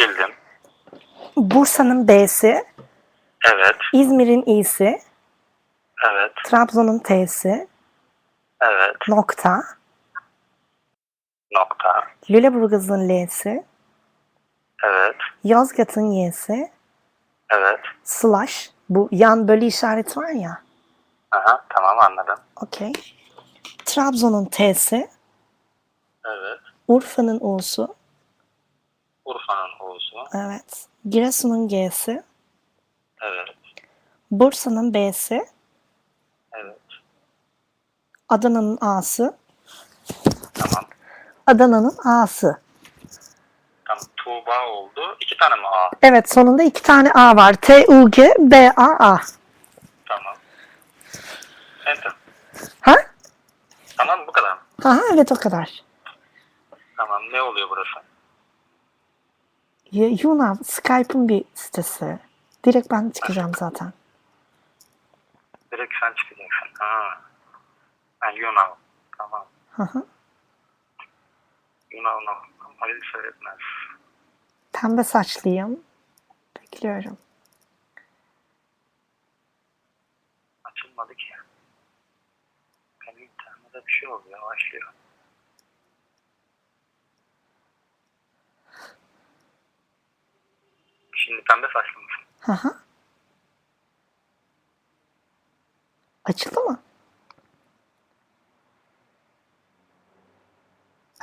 Sildim. Bursa'nın B'si, Evet. İzmir'in İ'si, Evet. Trabzon'un T'si, Evet. nokta, Nokta. Lüleburgaz'ın L'si, Evet. Yozgat'ın Y'si, Evet. slash, bu yan bölü işareti var ya, Aha, tamam anladım. okey. Trabzon'un T'si, Evet. Urfa'nın U'su, Urfa'nın U'su. evet. Giresun'un G'si, Evet. Bursa'nın B'si, Evet. Adana'nın A'sı, Tamam. Adana'nın A'sı. Tamam. Tuğba oldu. İki tane mi A? Evet sonunda iki tane A var. T-U-G, B-A-A. Tamam. Enter. Ha? Tamam bu kadar? Aha evet o kadar. Tamam. Ne oluyor burası? Y- Yunav, Skype'ın bir sitesi. Direkt ben çıkacağım zaten. Direkt sen çıkacaksın. Ha. Ha Yunan. Tamam. Hı hı. Yunan. Halil seyretmez. Pembe saçlıyım. Bekliyorum. Açılmadı ki. Benim internette bir şey oluyor. Başlıyor. Şimdi pembe saçlı mısın? Hı hı. Açıldı mı?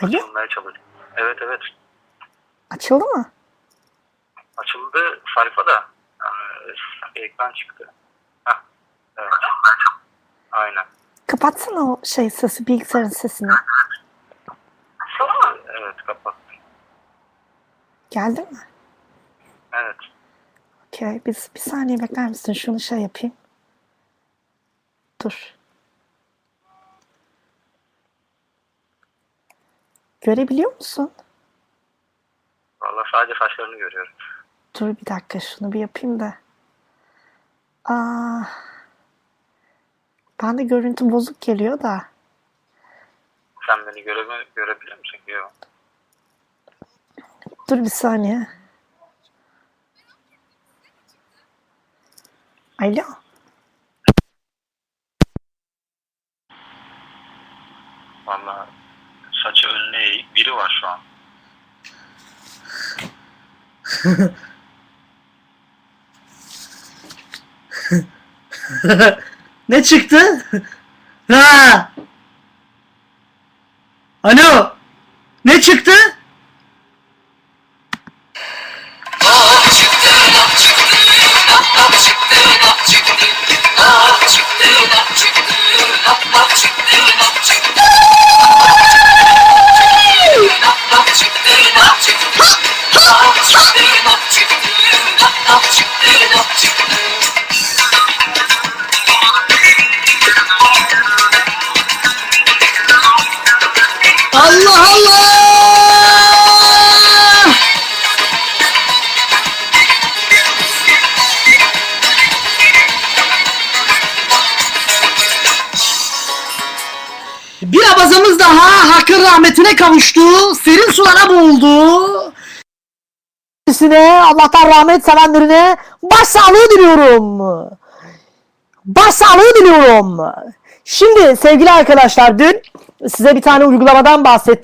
Alo, Açılmaya çalışıyorum. Evet evet. açıldı mı? Açıldı sayfa da. Yani ekran çıktı. Hah. Evet. Aynen. Kapatsana o şey sesi, bilgisayarın sesini. Evet kapattım. Geldi mi? Evet. Okey, biz bir saniye bekler misin? Şunu şey yapayım. Dur. Görebiliyor musun? Vallahi sadece saçlarını görüyorum. Dur bir dakika şunu bir yapayım da. Aa, ben de görüntü bozuk geliyor da. Sen beni göreme, görebiliyor musun? Yok. Dur bir saniye. Alo. Vallahi saçı önüne eğik biri var şu an. ne çıktı? Ha! Alo! Ne çıktı? Allah Allah! Bir abazamız daha hakkın rahmetine kavuştu. Serin sulara boğuldu. Kendisine Allah'tan rahmet sevenlerine başsağlığı diliyorum. Başsağlığı diliyorum. Şimdi sevgili arkadaşlar dün size bir tane uygulamadan bahsettim.